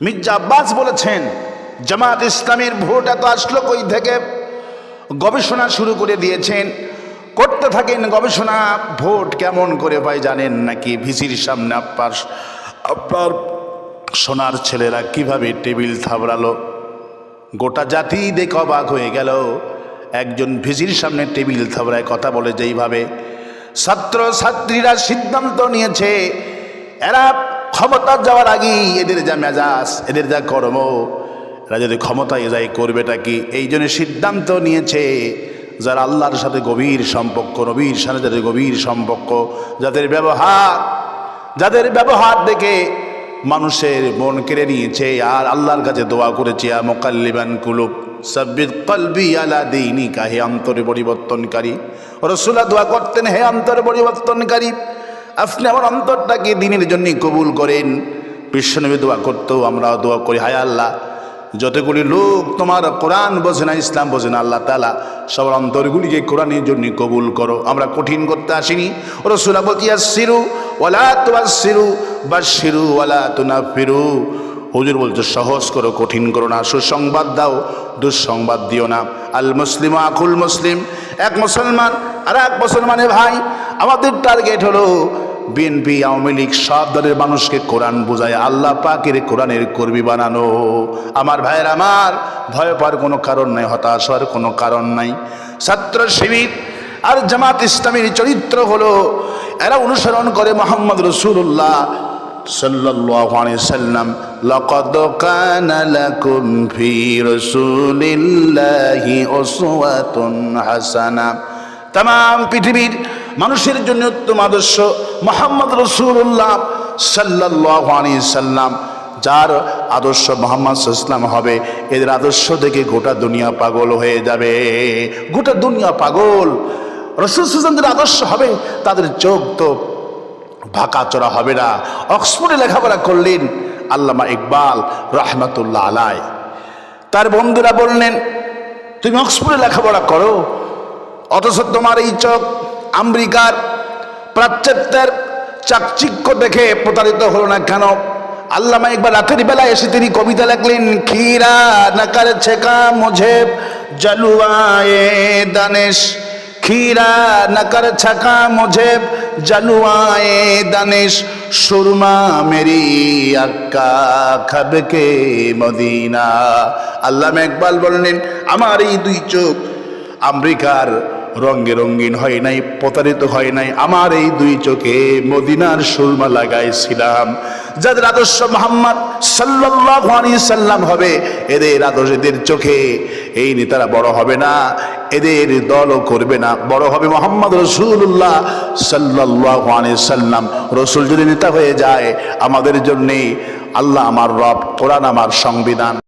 মির্জা আব্বাস বলেছেন, জামাত ইসলামের ভোট এত আসলো কই থেকে? গবেষণা শুরু করে দিয়েছেন, করতে থাকেন গবেষণা, ভোট কেমন করে পাই জানেন নাকি? ভিসির সামনে আপনার আপনার সোনার ছেলেরা কীভাবে টেবিল থাবড়ালো? গোটা জাতি দেখে অবাক হয়ে গেল। একজন ভিসির সামনে টেবিল থাবড়ায় কথা বলে যেইভাবে ছাত্র ছাত্রীরা সিদ্ধান্ত নিয়েছে, এরা ক্ষমতা যাওয়ার আগেই এদের যা মেজাজ, এদের যা কর্ম, এরা যদি ক্ষমতায় যায় করবেটা কি? এই জন্য সিদ্ধান্ত নিয়েছে যারা আল্লাহর সাথে গভীর সম্পর্ক, নবীর সাথে যাদের গভীর সম্পর্ক, যাদের ব্যবহার যাদের ব্যবহার দেখে মানুষের মন কেড়ে নিয়েছে, আর আল্লাহর কাছে দোয়া করেছে আ মোকাল্লিবান কুলুব সাব্বির কলবি আলা দিনী হে অন্তরে পরিবর্তনকারী। রসুলা দোয়া করতেন, হে অন্তরে পরিবর্তনকারী। আপনি আমার অন্তরটাকে দিনের জন্য কবুল করেন। বিশ্বনবী দোয়া করতেও আমরাও দোয়া করি, হায় আল্লাহ। যতগুলি লোক তোমার কোরআন বোঝে না, ইসলাম বোঝে না, আল্লাহ তালা সবার অন্তরগুলিকে কোরআনের জন্য কবুল করো। আমরা কঠিন করতে আসিনি। রসুলা বলছি সিরু ওলা তোমার সিরু বা সিরু ওলা তুনা ফিরু হুজুর বলছে সহজ করো, কঠিন করো না, সুসংবাদ দাও, দুঃসংবাদ দিও না। আল মুসলিম আকুল মুসলিম, এক মুসলমান আর এক মুসলমানের ভাই। আমাদের টার্গেট হলো বিএনপি, আওয়ামী লীগ সব দলের মানুষকে কোরআন বোঝায়, আল্লাহ পাকের কোরআনের কর্মী বানানো। আমার ভাইয়ের আমার, ভয় পাওয়ার কোনো কারণ নাই, হতাশ হওয়ার কোনো কারণ নাই। ছাত্র শিবির আর জামাত ইসলামের চরিত্র হলো, এরা অনুসরণ করে মোহাম্মদ রসুল্লাহ সাল্লাল্লাহু পৃথিবীর মানুষের জন্য উত্তম আদর্শ মোহাম্মদ রসুল্লাহ সাল্লাহ সাল্লাম, যার আদর্শ মোহাম্মদ ইসলাম হবে, এদের আদর্শ দেখে গোটা দুনিয়া পাগল হয়ে যাবে। গোটা দুনিয়া পাগল। রসুল সুলতানদের আদর্শ হবে, তাদের চোখ তো ভাকা চড়া হবে না। অক্সফোর্ডে লেখাপড়া করলেন আল্লামা ইকবাল রহমতুল্লাহ আলাই তার বন্ধুরা বললেন, তুমি অক্সফোর্ডে লেখাপড়া করো, অথচ তোমার এই চোখ আমেরিকার প্রাচ্যের চাকচিক্য দেখে প্রতারিত হলো না কেন? আল্লামা একবার রাতের বেলা এসে তিনি কবিতা লাগলেন খিরা নাকার ছেকা মোঝে জালুয়ায়ে দানেশ খিরা নাকার ছাকা মোঝে জালুয়ায়ে দানেশ, সুরমা মেরি আক্কা খাবকে মদিনা। আল্লামা একবাল বললেন, আমার এই দুই চোখ আমেরিকার রঙ্গে রঙ্গিন হয় নাই, প্রতারিত হয় নাই। আমার এই দুই চোখে মদিনার সুরমা লাগাইছিলাম। যাদের আদর্শ মোহাম্মদ সাল্লাহ সাল্লাম হবে, এদের আদর্শ এদের চোখে এই নেতারা বড় হবে না, এদের দলও করবে না। বড় হবে মোহাম্মদ রসুল্লাহ সাল্লাহ সাল্লাম। রসুল যদি নেতা হয়ে যায়, আমাদের জন্যে আল্লাহ আমার রব, কোরআন আমার সংবিধান।